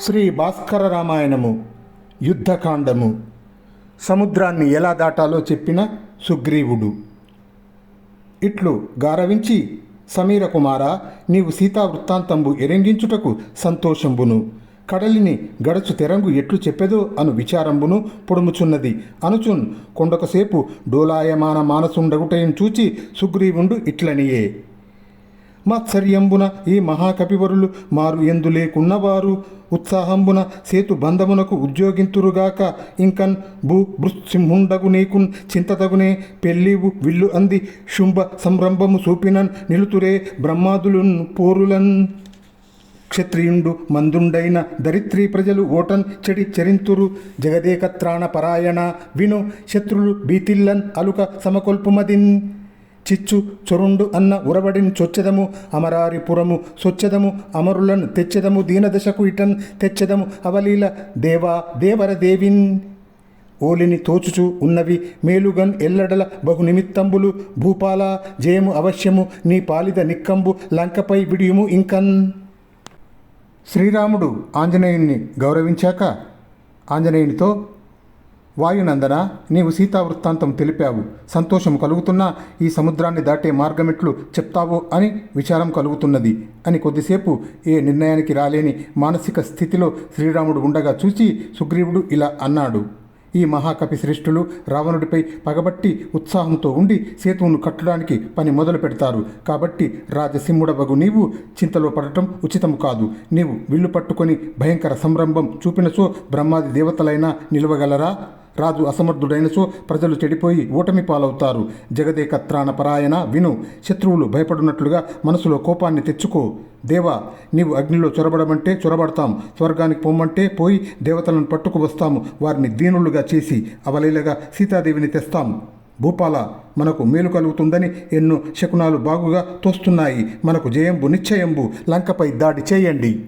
శ్రీ భాస్కర రామాయణము యుద్ధకాండము. సముద్రాన్ని ఎలా దాటాలో చెప్పిన సుగ్రీవుడు. ఇట్లు గారవించి సమీర కుమార నీవు సీతా వృత్తాంతంబు ఎరంగించుటకు సంతోషంబును. కడలిని గడచు తెరంగు ఎట్లు చెప్పెదో అను విచారంబును పొడుముచున్నది. అనుచున్ కొండకసేపు డోలాయమాన మానసుండగుటయం చూచి సుగ్రీవుండు ఇట్లనియే. మాత్సర్యంబున ఈ మహాకపివరులు మారు ఎందు లేకున్నవారు. ఉత్సాహంబున సేతు బంధమునకు ఉద్యోగింతురుగాక. ఇంకన్ భూ భృసింహుండగు నీకున్ చింతతగునే పెళ్ళివు విల్లు అంది. శుంభ సంరంభము చూపినన్ నిలుతురే బ్రహ్మాదులున్ పోరులన్. క్షత్రియుండు మందుండైన దరిత్రి ప్రజలు ఓటన్ చెడి చరింతురు. జగదేకత్రాణ పరాయణ విను శత్రులు బీతిల్లన్ అలుక సమకొల్పుమదిన్. చిచ్చు చొరుండు అన్న ఉరబడిన్ చొచ్చెదము అమరారిపురము సొచ్చెదము అమరులను తెచ్చెదము దీనదశకు ఇటన్ తెచ్చెదము అవలీల దేవా దేవర దేవిన్. ఓలిని తోచుచు ఉన్నవి మేలుగన్ ఎల్లడల బహునిమిత్తంబులు భూపాల జయము అవశ్యము నీ పాలిద నిక్కంబు లంకపై విడియుము ఇంకన్. శ్రీరాముడు ఆంజనేయుణ్ణి గౌరవించాక ఆంజనేయునితో వాయునందన నీవు సీతా వృత్తాంతం తెలిపావు. సంతోషం కలుగుతున్నా ఈ సముద్రాన్ని దాటే మార్గమెట్లు చెప్తావో అని విచారం కలుగుతున్నది. అని కొద్దిసేపు ఏ నిర్ణయానికి రాలేని మానసిక స్థితిలో శ్రీరాముడు ఉండగా చూచి సుగ్రీవుడు ఇలా అన్నాడు. ఈ మహాకపి శ్రేష్ఠులు రావణుడిపై పగబట్టి ఉత్సాహంతో ఉండి సేతువును కట్టడానికి పని మొదలు పెడతారు. కాబట్టి రాజసింహుడవగు నీవు చింతలో పడటం ఉచితము కాదు. నీవు విల్లు పట్టుకొని భయంకర సంరంభం చూపినచో బ్రహ్మాది దేవతలైనా నిలవగలరా? రాజు అసమర్థుడైనచో ప్రజలు చెడిపోయి ఓటమి పాలవుతారు. జగదేక త్రాణ పరాయణ విను. శత్రువులు భయపడినట్లుగా మనసులో కోపాన్ని తెచ్చుకో. దేవా నీవు అగ్నిలో చొరబడమంటే చొరబడతాం. స్వర్గానికి పొమ్మంటే పోయి దేవతలను పట్టుకు వస్తాము. వారిని దీనులుగా చేసి అవలీలగా సీతాదేవిని తెస్తాం. భూపాల మనకు మేలు కలుగుతుందని ఎన్నో శకునాలు బాగుగా తోస్తున్నాయి. మనకు జయంబు నిశ్చయంబు లంకపై దాడి చేయండి.